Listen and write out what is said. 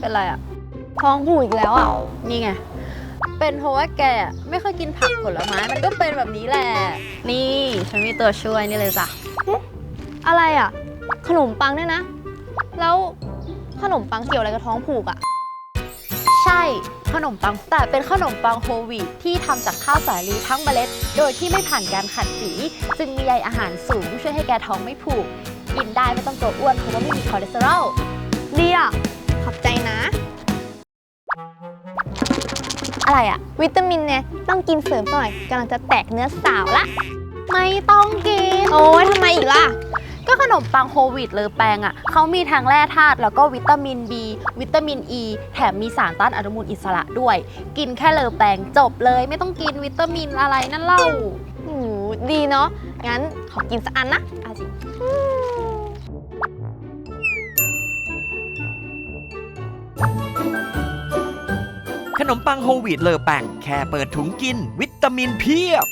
เป็นไรอะท้องผูกอีกแล้วอะนี่ไง เป็นเพราะว่าแกไม่ค่อยกินผักผลไม้ มันก็เป็นแบบนี้แหละ นี่ฉันมีตัวช่วยนี่เลยจ้ะอะไรอะขนมปังเนี่ยนะ แล้วขนมปังเกี่ยวอะไรกับท้องผูกอะใช่ขนมปังแต่เป็นขนมปังโฮลวีตที่ทำจากข้าวสาลีทั้งเมล็ด โดยที่ไม่ผ่านการขัดสี จึงมีใยอาหารสูงช่วยให้แกท้องไม่ผูก กินได้ไม่ต้องตัวอ้วนเพราะว่าไม่มีคอเลสเตอรอลดีอะ อะไรอะวิตามินเนี่ยต้องกินเสริมหน่อยกำลังจะแตกเนื้อสาวละ ไม่ต้องกิน โอ้ยทำไมอีกล่ะ ก็ขนมปังโฮลวีตเลอแปงอะ่ะเขามีทั้งแร่ธาตุแล้วก็วิตามิน B วิตามิน E แถมมีสารต้านอนุมูลอิสระด้วย กินแค่เลอแปงจบเลย ไม่ต้องกินวิตามินอะไรนั่นเล่าโอ้โหดีเนาะงั้นขอกินสักอันนะเอาสิข นมปังโฮลวีตเลอแปงแค่เปิดถุงกิน วิตามินเพียบ